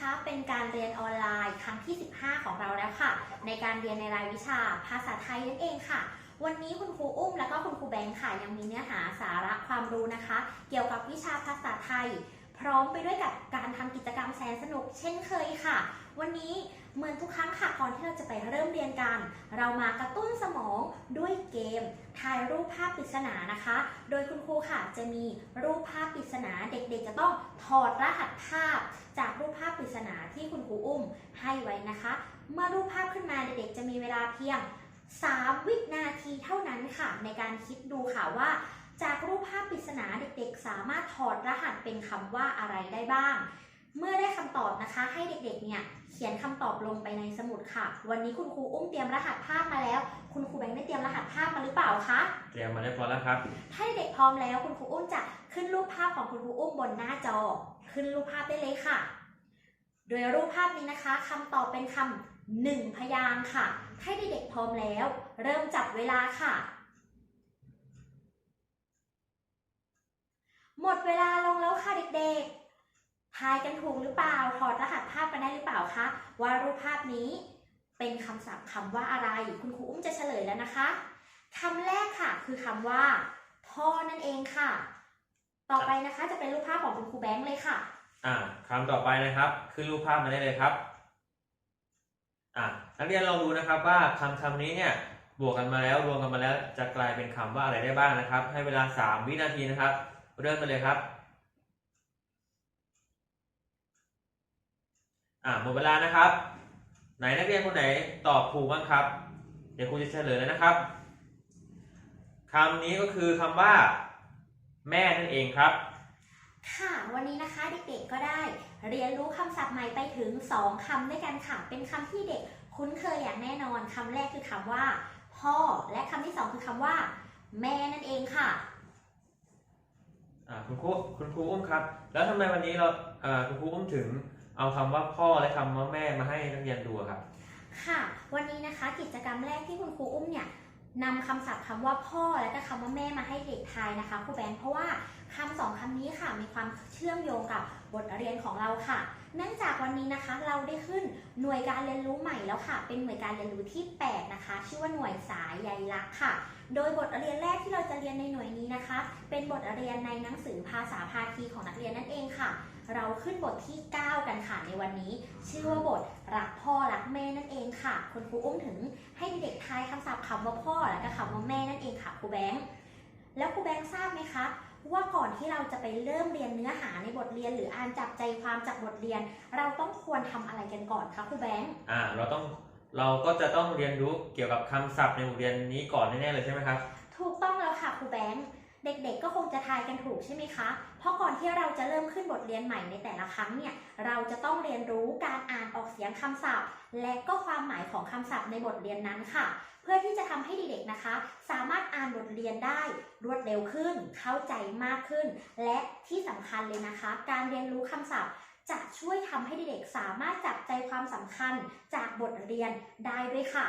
นะคะเป็นการเรียนออนไลน์ครั้งที่ 15 ของเราแล้วค่ะ ในการเรียนในรายวิชาภาษาไทยนั่นเองค่ะ วันนี้คุณครูอุ้มแล้วก็คุณครูแบงค์ค่ะยังมีเนื้อหาสาระความรู้นะคะ เกี่ยวกับวิชาภาษาไทย พร้อมไปด้วยกับการทำกิจกรรมแสนสนุกเช่นเคยค่ะ วันนี้เหมือนทุกครั้งค่ะก่อนที่เราจะไปเริ่มเรียนกัน เรามากระตุ้นสมองด้วยเกมถ่ายรูปภาพปริศนานะคะ โดยคุณครูค่ะจะมีรูปภาพปริศนาเด็กๆ จะต้องถอดรหัสภาพ จากรูปภาพปริศนาที่คุณครูอุ้มให้ไว้นะคะ เมื่อรูปภาพขึ้นมาเด็กๆ จะมีเวลาเพียง 3 วินาทีเท่านั้นค่ะ ในการคิดดูค่ะว่า จากรูปภาพปริศนาเด็กๆ สามารถถอดรหัสเป็นคำว่าอะไรได้บ้าง เมื่อได้คำตอบนะคะ ให้เด็กๆ เนี่ยเขียนคำตอบลงไปในสมุดค่ะ วันนี้คุณครูอุ้มเตรียมรหัสภาพมาแล้ว คุณครูแบงค์ได้เตรียมรหัสภาพมาหรือเปล่าคะ เตรียมมาเรียบร้อยแล้วครับ ถ้าเด็กพร้อมแล้วคุณครูอุ้มจะขึ้นรูปภาพของคุณครูอุ้มบนหน้าจอ ขึ้นรูปภาพได้เลยค่ะ โดยรูปภาพนี้นะคะคำตอบเป็นคำหนึ่งพยางค์ค่ะ ให้เด็กๆพร้อมแล้ว เริ่มจับเวลาค่ะ หมดเวลาลงแล้วค่ะเด็กๆ ทายกันถูกหรือเปล่า ถอดรหัสภาพกันได้หรือเปล่าคะ ว่ารูปภาพนี้เป็นคำศัพท์คำว่าอะไร คุณครูอุ้มจะเฉลยแล้วนะคะคำแรกค่ะคือคำว่าพ่อนั่นเองค่ะ ต่อไปนะคะจะเป็นรูปภาพของคุณครูแบงค์เลยค่ะ อ่าคำต่อไปนะครับ ขึ้นรูปภาพมาได้เลยครับ อ่านักเรียนลองดูนะครับว่าคำคำนี้เนี่ยบวกกันมาแล้วรวมกันมาแล้วจะกลายเป็นคำว่าอะไรได้บ้างนะครับ ให้เวลา 3 วินาทีนะครับ เริ่มกันเลยครับ อ่าหมดเวลานะครับ ไหนนักเรียนคนไหนตอบถูกบ้างครับ เดี๋ยวครูจะเฉลยแล้วนะครับคำนี้ก็คือคำว่า แม่นั่นเองครับ ค่ะ วันนี้นะคะเด็กๆก็ได้ เรียนรู้คำศัพท์ใหม่ไปถึง 2คำด้วยกันค่ะ เป็นคำที่เด็กคุ้นเคยอย่างแน่นอนคำแรกคือคำว่า พ่อ และคำที่สองคือคำว่า แม่นั่นเองค่ะอ่าคุณครูคุณครูอุ้มครับ แล้วทำไมวันนี้เราอ่าคุณครูอุ้มถึง เอาคำว่าพ่อและคำว่าแม่มาให้นักเรียนดูครับ ค่ะ วันนี้นะคะกิจกรรมแรกที่คุณครูอุ้มเนี่ยนำคำศัพท์คำว่าพ่อและก็คำว่าแม่มาให้เด็กทายนะคะครูแบงค์เพราะว่าคำสองคำนี้ค่ะมีความเชื่อมโยงกับบทเรียนของเราค่ะ เนื่องจากวันนี้นะคะเราได้ขึ้นหน่วยการเรียนรู้ใหม่แล้วค่ะ เป็นหน่วยการเรียนรู้ที่ 8 นะคะ ชื่อว่าหน่วยสายใยลักษ์ค่ะ โดยบทเรียนแรกที่เราจะเรียนในหน่วยนี้นะคะ เป็นบทเรียนในหนังสือภาษาพาทีของนักเรียนนั่นเองค่ะ เราขึ้นบทที่ 9 กันค่ะในวันนี้ ชื่อว่าบทรักพ่อรักแม่นั่นเองค่ะ คุณครูอุ้มถึงให้เด็กๆทายคำศัพท์คำว่าพ่อและก็คำว่าแม่นั่นเองค่ะครูแบงค์แล้วครูแบงค์ทราบไหมคะว่าก่อนที่เราจะไปเริ่มเรียนเนื้อหาในบทเรียน หรืออ่านจับใจความจากบทเรียน เราต้องควรทำอะไรกันก่อนคะครูแบงค์อ่าเราต้องเราก็จะต้องเรียนรู้เกี่ยวกับคำศัพท์ในบทเรียนนี้ก่อนแน่ๆเลยใช่ไหมครับ ถูกต้องแล้วค่ะครูแบงค์ เด็กๆ ก็คงจะทายกันถูกใช่ไหมคะ เพราะก่อนที่เราจะเริ่มขึ้นบทเรียนใหม่ในแต่ละครั้งเนี่ย เราจะต้องเรียนรู้การอ่านออกเสียงคำศัพท์ และก็ความหมายของคำศัพท์ในบทเรียนนั้นค่ะ เพื่อที่จะทำให้เด็กๆ นะคะ สามารถอ่านบทเรียนได้รวดเร็วขึ้น เข้าใจมากขึ้น และที่สำคัญเลยนะคะ การเรียนรู้คำศัพท์จะช่วยทำให้เด็กๆ สามารถจับใจความสำคัญจากบทเรียนได้ด้วยค่ะ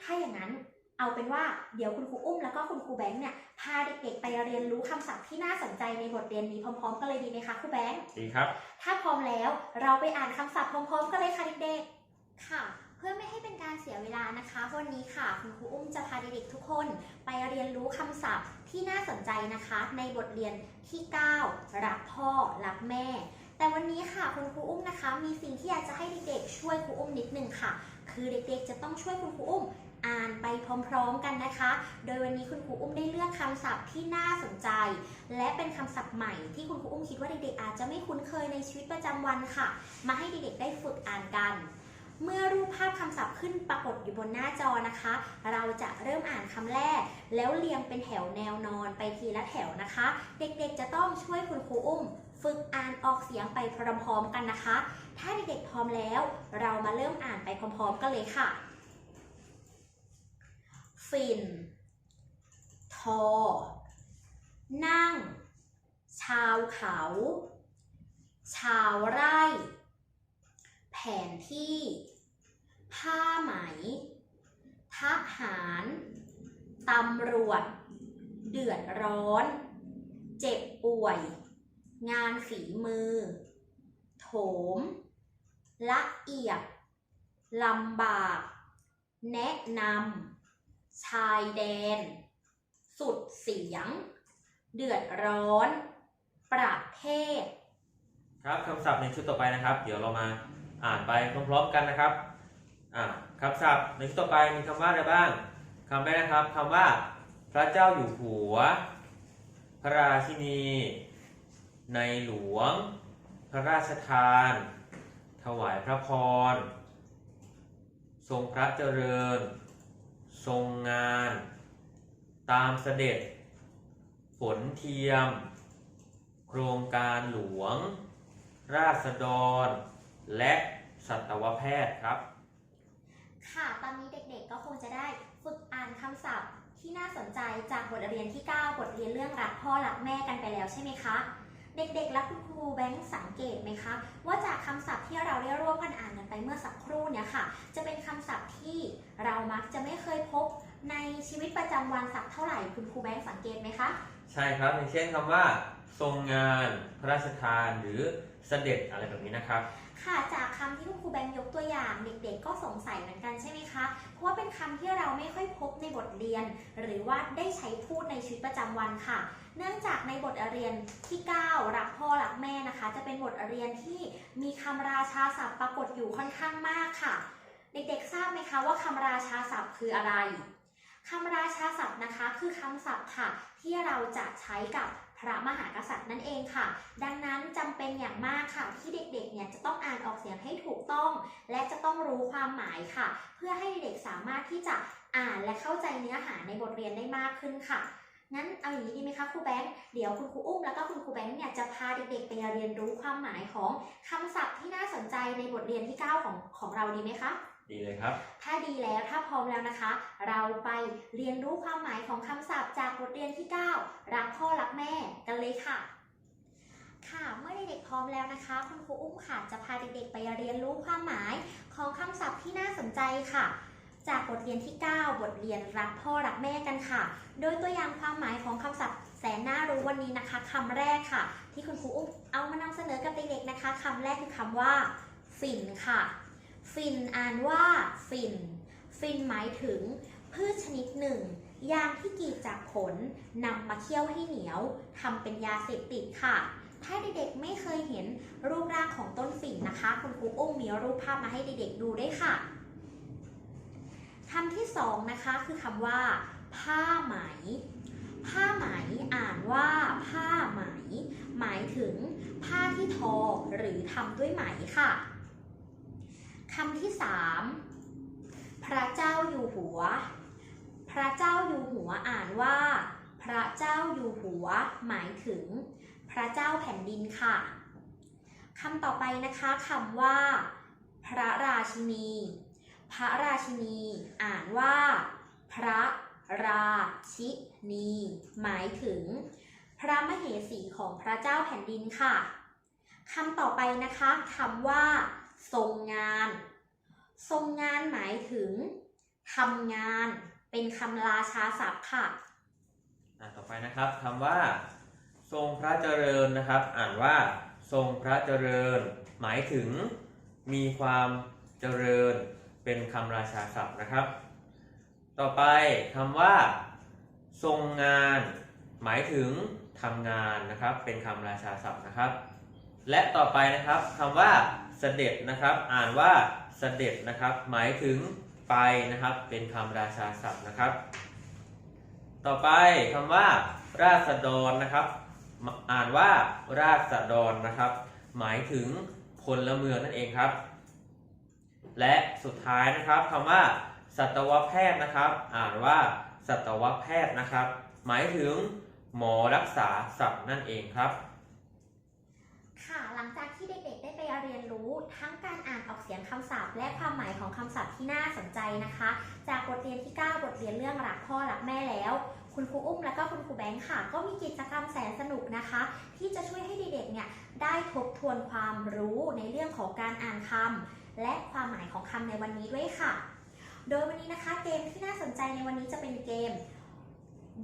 ถ้าอย่างนั้น เอาเป็นว่าเดี๋ยวคุณครูอุ้มแล้วก็คุณครูแบงค์เนี่ยพาเด็กๆไปเรียนรู้คำศัพท์ที่น่าสนใจในบทเรียนนี้พร้อมๆกันเลยดีไหมคะครูแบงค์ดีครับ ถ้าพร้อมแล้วเราไปอ่านคำศัพท์พร้อมๆกันเลยค่ะเด็กๆค่ะ เพื่อไม่ให้เป็นการเสียเวลานะคะ วันนี้ค่ะคุณครูอุ้มจะพาเด็กๆทุกคน ไปเรียนรู้คำศัพท์ที่น่าสนใจนะคะ ในบทเรียนที่ 9 รักพ่อรักแม่ แต่วันนี้ค่ะคุณครูอุ้มนะคะ มีสิ่งที่อยากจะให้เด็กๆช่วยครูอุ้มนิดนึงค่ะ คือเด็กๆจะต้องช่วยคุณครูอุ้ม อ่านไปพร้อมๆกันนะคะ โดยวันนี้คุณครูอุ้มได้เลือกคำศัพท์ที่น่าสนใจ และเป็นคำศัพท์ใหม่ที่คุณครูอุ้มคิดว่าเด็กๆอาจจะไม่คุ้นเคยในชีวิตประจำวันค่ะ มาให้เด็กๆได้ฝึกอ่านกัน เมื่อรูปภาพคำศัพท์ขึ้นปรากฏอยู่บนหน้าจอนะคะ เราจะเริ่มอ่านคำแรก แล้วเรียงเป็นแถวแนวนอนไปทีละแถวนะคะ เด็กๆจะต้องช่วยคุณครูอุ้มฝึกอ่านออกเสียงไปพร้อมๆกันนะคะ ถ้าเด็กๆพร้อมแล้ว เรามาเริ่มอ่านไปพร้อมๆกันเลยค่ะ ฟิน ทอ นั่ง ชาวเขา ชาวไร่ แผนที่ ผ้าไหม ทหาร ตำรวจ เดือดร้อน เจ็บป่วย งานฝีมือ โถม ละเอียดลำบาก แนะนำ ชายแดน สุดเสียง เดือดร้อน ประเทศ ครับคำศัพท์ในชุดต่อไปนะครับ เดี๋ยวเรามาอ่านไปพร้อมๆกันนะครับอ่าคำศัพท์ในชุดต่อไปมีคำว่าอะไรบ้างคำแรกนะครับคำว่า พระเจ้าอยู่หัว พระราชินี ในหลวง พระราชทาน ถวายพระพร ทรงพระเจริญ ทรงงาน ตามเสด็จ ฝนเทียม โครงการหลวง ราษฎร และสัตวแพทย์ครับ ค่ะ ตอนนี้เด็กๆก็คงจะได้ฝึกอ่านคำศัพท์ที่น่าสนใจจากบทเรียนที่ 9 บทเรียนเรื่องรักพ่อรักแม่กันไปแล้วใช่ไหมคะ เด็กๆ และคุณครูแบงค์สังเกตไหมคะ ว่าจากคำศัพท์ที่เราได้ร่วมกันอ่านกันไปเมื่อสักครู่เนี่ยค่ะ จะเป็นคำศัพท์ที่เรามักจะไม่เคยพบในชีวิตประจำวันสักเท่าไหร่คุณครูแบงค์สังเกตไหมคะ ใช่ครับอย่างเช่นคำว่า ทรงงานพระราชทานหรือเสด็จอะไรแบบนี้นะครับ ค่ะจากคำที่คุณครูแบงค์ยกตัวอย่าง เด็กๆ ก็สงสัยเหมือนกันใช่ไหมคะ เพราะว่าเป็นคำที่เราไม่ค่อยพบในบทเรียน หรือว่าได้ใช้พูดในชีวิตประจำวันค่ะ เนื่องจากในบทเรียนที่ 9 รักพ่อรักแม่นะคะ จะเป็นบทเรียนที่มีคำราชาศัพท์ปรากฏอยู่ค่อนข้างมากค่ะ เด็กๆทราบไหมคะว่าคำราชาศัพท์คืออะไรคำราชาศัพท์นะคะคือคำศัพท์ค่ะ ที่เราจะใช้กับพระมหากษัตริย์นั่นเองค่ะ ดังนั้นจำเป็นอย่างมากค่ะที่เด็กๆ เนี่ยจะต้องอ่านออกเสียงให้ถูกต้อง และจะต้องรู้ความหมายค่ะ เพื่อให้เด็กสามารถที่จะอ่านและเข้าใจเนื้อหาในบทเรียนได้มากขึ้นค่ะ งั้นเอาอย่างนี้ดีไหมคะครูแบงค์เดี๋ยวคุณครูอุ้มแล้วก็คุณครูแบงค์เนี่ยจะพาเด็กๆไปเรียนรู้ความหมายของคำศัพท์ที่น่าสนใจในบทเรียนที่ 9 ของของเราดีไหมคะดีเลยครับ ถ้าดีแล้วถ้าพร้อมแล้วนะคะ เราไปเรียนรู้ความหมายของคำศัพท์จากบทเรียนที่ 9 รักพ่อรักแม่กันเลยค่ะ ค่ะเมื่อเด็กๆพร้อมแล้วนะคะ คุณครูอุ้มค่ะจะพาเด็กๆไปเรียนรู้ความหมายของคำศัพท์ที่น่าสนใจค่ะ จากบทเรียนที่ 9 บทเรียนรักพ่อรักแม่กันค่ะ โดยตัวอย่างความหมายของคำศัพท์แสนน่ารู้วันนี้นะคะคำแรกค่ะ ที่คุณครูอุ้มเอามานำเสนอกับเด็กๆนะคะคำแรกคือคำว่าฝิ่นค่ะฝิ่นอ่านว่าฝิ่นฝิ่นหมายถึง พืชชนิดหนึ่งยางที่กรีดจากผลนำมาเคี่ยวให้เหนียวทำเป็นยาเสพติดค่ะ ถ้าเด็กๆไม่เคยเห็นรูปร่างของต้นฝิ่นนะคะ คุณครูอุ้มมีรูปภาพมาให้เด็กๆดูด้วยค่ะ คำที่สองนะคะคือคำว่า ผ้าไหม ผ้าไหมอ่านว่าผ้าไหม หมายถึงผ้าที่ทอหรือทำด้วยไหมค่ะคำที่สามพระเจ้าอยู่หัว พระเจ้าอยู่หัวอ่านว่า พระเจ้าอยู่หัว หมายถึง พระเจ้าแผ่นดินค่ะคำต่อไปนะคะคำว่า พระราชินี พระราชินี อ่านว่า พระราชินี หมายถึง พระมเหสีของพระเจ้าแผ่นดินค่ะคำต่อไปนะคะคำว่า ทรงงาน ทรงงานหมายถึงทำงาน เป็นคำราชาศัพท์ค่ะอ่าต่อไปนะครับคำว่า ทรงพระเจริญนะครับ อ่านว่า ทรงพระเจริญ หมายถึง มีความเจริญ เป็นคำราชาศัพท์นะครับ ต่อไปคำว่า ทรงงาน หมายถึงทำงานนะครับ เป็นคำราชาศัพท์นะครับ และต่อไปนะครับคำว่าเสด็จนะครับ อ่านว่าเสด็จนะครับ หมายถึงไปนะครับ เป็นคำราชาศัพท์นะครับ ต่อไปคำว่า ราษฎรนะครับ อ่านว่าราษฎรนะครับ หมายถึงพลเมืองนั่นเองครับ และสุดท้ายนะครับคำว่า สัตวแพทย์นะครับ อ่านว่า สัตวแพทย์นะครับ หมายถึงหมอรักษาสัตว์นั่นเองครับ ค่ะ หลังจากที่เด็กๆ ได้ไปเรียนรู้ทั้งการอ่านออกเสียงคำศัพท์ และความหมายของคำศัพท์ที่น่าสนใจนะคะ จากบทเรียนที่ 9 บทเรียนเรื่องรักพ่อรักแม่แล้วคุณครูอุ้มและก็คุณครูแบงค์ค่ะ ก็มีกิจกรรมแสนสนุกนะคะ ที่จะช่วยให้เด็กๆเนี่ยได้ทบทวนความรู้ในเรื่องของการอ่านคำ และความหมายของคำในวันนี้ด้วยค่ะ โดยวันนี้นะคะเกมที่น่าสนใจในวันนี้จะเป็นเกม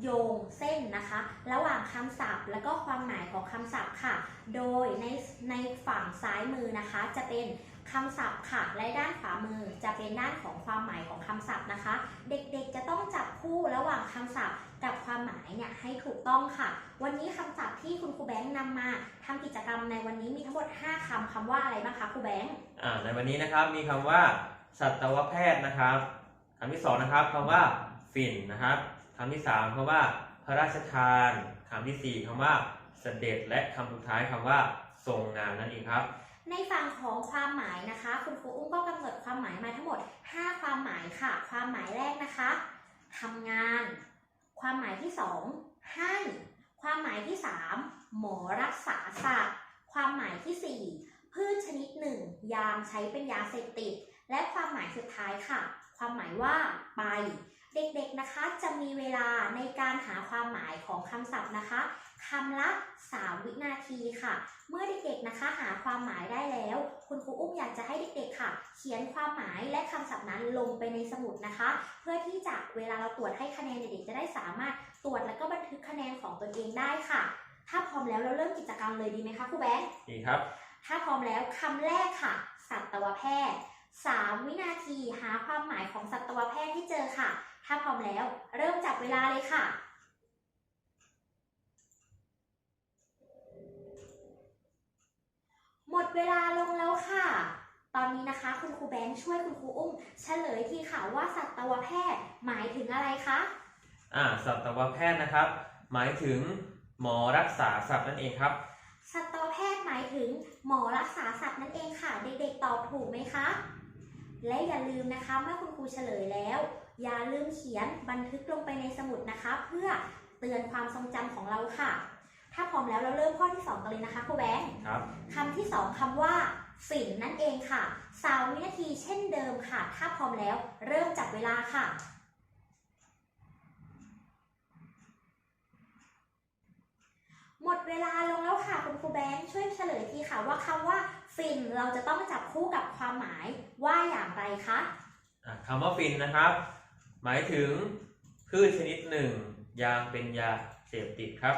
โยงเส้นนะคะ ระหว่างคำศัพท์ และก็ความหมายของคำศัพท์ค่ะ โดยในในฝั่งซ้ายมือนะคะจะเป็น คำศัพท์ค่ะและด้านขวามือจะเป็นด้านของความหมายของคำศัพท์นะคะ เด็กๆจะต้องจับคู่ระหว่างคำศัพท์กับความหมายเนี่ยให้ถูกต้องค่ะ วันนี้คำศัพท์ที่คุณครูแบงค์นำมาทำกิจกรรมในวันนี้มีทั้งหมด 5คำคำว่าอะไรบ้างคะครูแบงค์อ่าในวันนี้นะครับมีคำว่า สัตวแพทย์นะครับคำที่สองนะครับคำว่าฝิ่นนะครับคำที่สามคำว่า พระราชทานคำที่สี่คำว่าเสด็จและคำสุดท้ายคำว่าทรงงานนั่นเองครับ ในฝั่งของความหมายนะคะ คุณครูอุ้มก็กำหนดความหมายมาทั้งหมด 5 ความหมายค่ะ ความหมายแรกนะคะทำงาน ความหมายที่ 2 ให้ ความหมายที่ 3 หมอรักษาสัตว์ความหมายที่ 4 พืชชนิดหนึ่ง ยามใช้เป็นยาเสพติด และความหมายสุดท้ายค่ะ ความหมายว่าไป เด็กๆนะคะจะมีเวลาในการหาความหมายของคำศัพท์นะคะคำละ 3 วินาทีค่ะ เมื่อเด็กๆนะคะหาความหมายได้แล้ว คุณครูอุ้มอยากจะให้เด็กๆค่ะ เขียนความหมายและคำศัพท์นั้นลงไปในสมุดนะคะ เพื่อที่จะเวลาเราตรวจให้คะแนนเด็กๆจะได้สามารถตรวจแล้วก็บันทึกคะแนนของตนเองได้ค่ะ ถ้าพร้อมแล้วเราเริ่มกิจกรรมเลยดีไหมคะครูแบงค์ดีครับ ถ้าพร้อมแล้วคำแรกค่ะ สัตวแพทย์ 3 วินาทีหาความหมายของสัตวแพ ถ้าพร้อมแล้ว เริ่มจับเวลาเลยค่ะ หมดเวลาลงแล้วค่ะ ตอนนี้นะคะ คุณครูแบงค์ช่วยคุณครูอุ้มเฉลยทีค่ะว่าสัตวแพทย์หมายถึงอะไรคะ อ่าสัตวแพทย์นะครับ หมายถึงหมอรักษาสัตว์นั่นเองครับ สัตวแพทย์หมายถึงหมอรักษาสัตว์นั่นเองค่ะ เด็กๆตอบถูกไหมคะ และอย่าลืมนะคะเมื่อคุณครูเฉลยแล้ว อย่าลืมเขียนบันทึกลงไปในสมุดนะคะ เพื่อเตือนความทรงจำของเราค่ะ ถ้าพร้อมแล้วเราเริ่มข้อที่ 2 กันเลยนะคะครูแบงค์ครับ คำที่ 2คำว่าฝิ่นนั่นเองค่ะสามวินาทีเช่นเดิมค่ะ ถ้าพร้อมแล้วเริ่มจับเวลาค่ะ หมดเวลาลงแล้วค่ะคุณครูแบงค์ช่วยเฉลยทีค่ะว่าคำว่าฟินเราจะต้องจับคู่กับความหมายว่าอย่างไรคะ อ่าคำว่าฟินนะครับ หมายถึงพืชชนิดหนึ่ง ยางเป็นยาเสพติดครับ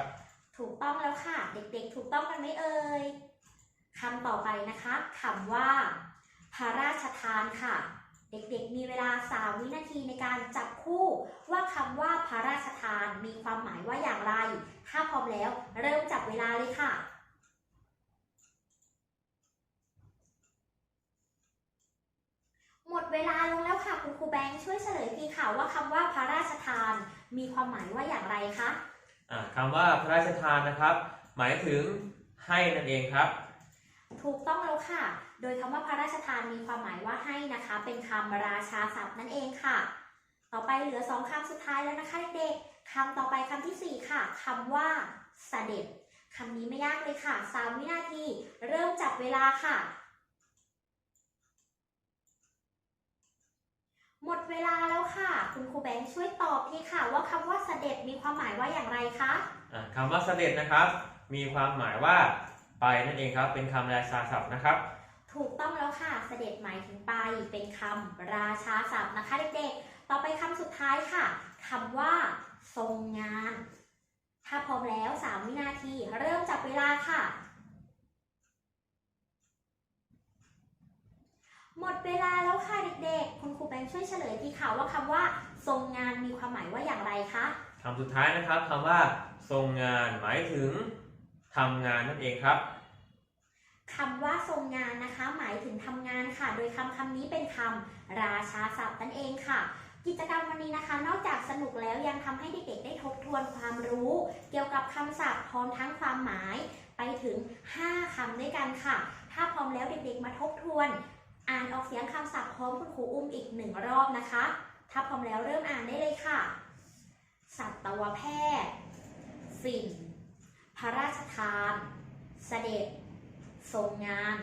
ถูกต้องแล้วค่ะ เด็กๆ ถูกต้องกันไหมเอ่ยคำต่อไปนะคะคำว่า พระราชทานค่ะ เด็กๆ มีเวลา3วินาทีในการจับคู่ว่าคำว่าพระราชทานมีความหมายว่าอย่างไร ถ้าพร้อมแล้ว เริ่มจับเวลาเลยค่ะ หมดเวลาลงแล้วค่ะคุณครูแบงค์ช่วยเฉลยทีค่ะว่าคำว่าพระราชทาน มีความหมายว่าอย่างไรคะ อ่าคำว่าพระราชทานนะครับ หมายถึงให้นั่นเองครับ ถูกต้องแล้วค่ะ โดยคำว่าพระราชทานมีความหมายว่าให้นะคะ เป็นคำราชาศัพท์นั่นเองค่ะ ต่อไปเหลือสองคำสุดท้ายแล้วนะคะเด็กๆคำต่อไปคำที่สี่ค่ะคำว่าเสด็จคำนี้ไม่ยากเลยค่ะสามวินาที เริ่มจับเวลาค่ะ หมดเวลาแล้วค่ะ คุณครูแบงค์ช่วยตอบทีค่ะ ว่าคำว่าเสด็จมีความหมายว่าอย่างไรคะอ่าคำว่าเสด็จนะครับ มีความหมายว่าไปนั่นเองครับ เป็นคำราชาศัพท์นะครับ ถูกต้องแล้วค่ะ เสด็จหมายถึงไปเป็นคำราชาศัพท์นะคะเด็กๆ ต่อไปคำสุดท้ายค่ะคำว่าทรงงาน ถ้าพร้อมแล้ว 3 วินาที เริ่มจับเวลาค่ะ หมดเวลาแล้วค่ะเด็กๆ คุณครูแบงค์ช่วยเฉลยทีค่ะว่าคำว่าทรงงานมีความหมายว่าอย่างไรคะ คำสุดท้ายนะครับคำว่าทรงงานหมายถึงทำงานนั่นเองครับ คำว่าทรงงานนะคะ หมายถึงทำงานค่ะ โดยคำคำนี้เป็นคำราชาศัพท์นั่นเองค่ะ กิจกรรมวันนี้นะคะ นอกจากสนุกแล้วยังทำให้เด็กๆได้ทบทวนความรู้ เกี่ยวกับคำศัพท์พร้อมทั้งความหมายไปถึง 5 คำด้วยกันค่ะ ถ้าพร้อมแล้วเด็กๆมาทบทวน อ่านออกเสียงคำศัพท์พร้อมคุณครูอุ้มอีกหนึ่งรอบนะคะ ถ้าพร้อมแล้วเริ่มอ่านได้เลยค่ะ สัตวแพทย์ฝิ่นพระราชทาน เสด็จทรงงาน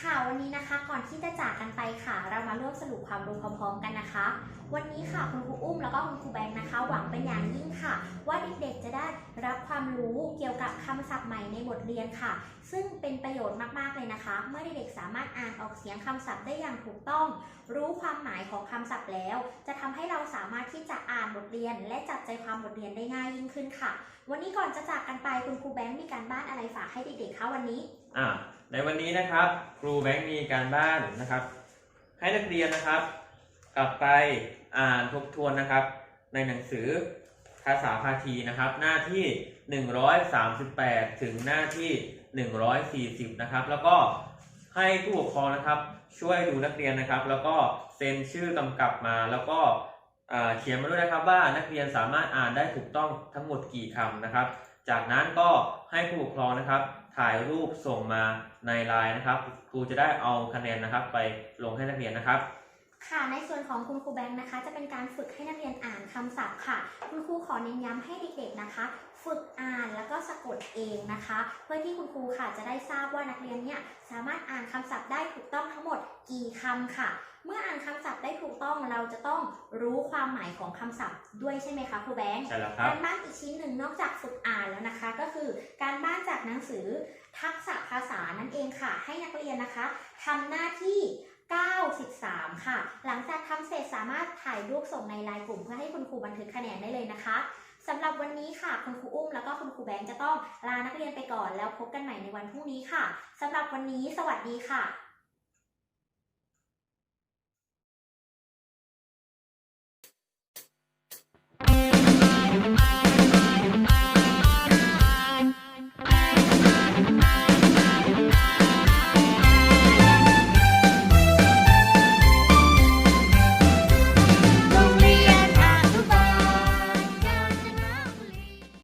ค่ะวันนี้นะคะก่อนที่จะจากกันไปค่ะ เรามาร่วมสรุปความรู้พร้อมๆกันนะคะ วันนี้ค่ะคุณครูอุ้มแล้วก็คุณครูแบงค์นะคะ หวังเป็นอย่างยิ่งค่ะ ว่าเด็กๆจะได้รับความรู้เกี่ยวกับคำศัพท์ใหม่ในบทเรียนค่ะ ซึ่งเป็นประโยชน์มากๆเลยนะคะ เมื่อเด็กๆสามารถอ่านออกเสียงคำศัพท์ได้อย่างถูกต้อง รู้ความหมายของคำศัพท์แล้ว จะทำให้เราสามารถที่จะอ่านบทเรียน และจับใจความบทเรียนได้ง่ายยิ่งขึ้นค่ะ วันนี้ก่อนจะจากกันไปคุณครูแบงค์มีการบ้านอะไรฝากให้เด็กๆคะวันนี้อ่า ในวันนี้นะครับครูแบงค์มีการบ้านนะครับ ให้นักเรียนนะครับ กลับไปอ่านทบทวนนะครับ ในหนังสือภาษาพาทีนะครับ หน้าที่ 138 ถึงหน้าที่ 140 นะครับ แล้วก็ให้ผู้ปกครองนะครับ ช่วยดูนักเรียนนะครับ แล้วก็เซ็นชื่อกำกับมาแล้วก็เขียนมาด้วยนะครับว่านักเรียนสามารถอ่านได้ถูกต้องทั้งหมดกี่คำนะครับ จากนั้นก็ให้ผู้ปกครองนะครับ ถ่ายรูปส่งมาในไลน์นะครับ ครูจะได้เอาคะแนนนะครับ ไปลงให้นักเรียนนะครับ ค่ะในส่วนของคุณครูแบงค์นะคะ จะเป็นการฝึกให้นักเรียนอ่านคำศัพท์ค่ะ คุณครูขอเน้นย้ำให้เด็กๆนะคะ ฝึกอ่านแล้วก็สะกดเองนะคะ เพื่อที่คุณครูค่ะจะได้ทราบว่านักเรียนเนี่ยสามารถอ่านคำศัพท์ได้ถูกต้องทั้งหมดกี่คำค่ะ เมื่ออ่านคำศัพท์ได้ถูกต้องเราจะต้องรู้ความหมายของคำศัพท์ด้วยใช่ไหมคะครูแบงค์ใช่แล้วครับการบ้านอีกชิ้นหนึ่งนอกจากฝึกอ่านแล้วนะคะ ก็คือการบ้านจากหนังสือทักษะภาษานั่นเองค่ะ ให้นักเรียนนะคะทำหน้าที่ 93 ค่ะ หลังจากทำเสร็จสามารถถ่ายรูปส่งในไลน์กลุ่ม เพื่อให้คุณครูบันทึกคะแนนได้เลยนะคะสำหรับวันนี้ค่ะ คุณครูอุ้มแล้วก็คุณครูแบงค์จะต้องลานักเรียนไปก่อนแล้วพบกันใหม่ในวันพรุ่งนี้ค่ะสำหรับวันนี้ สวัสดีค่ะ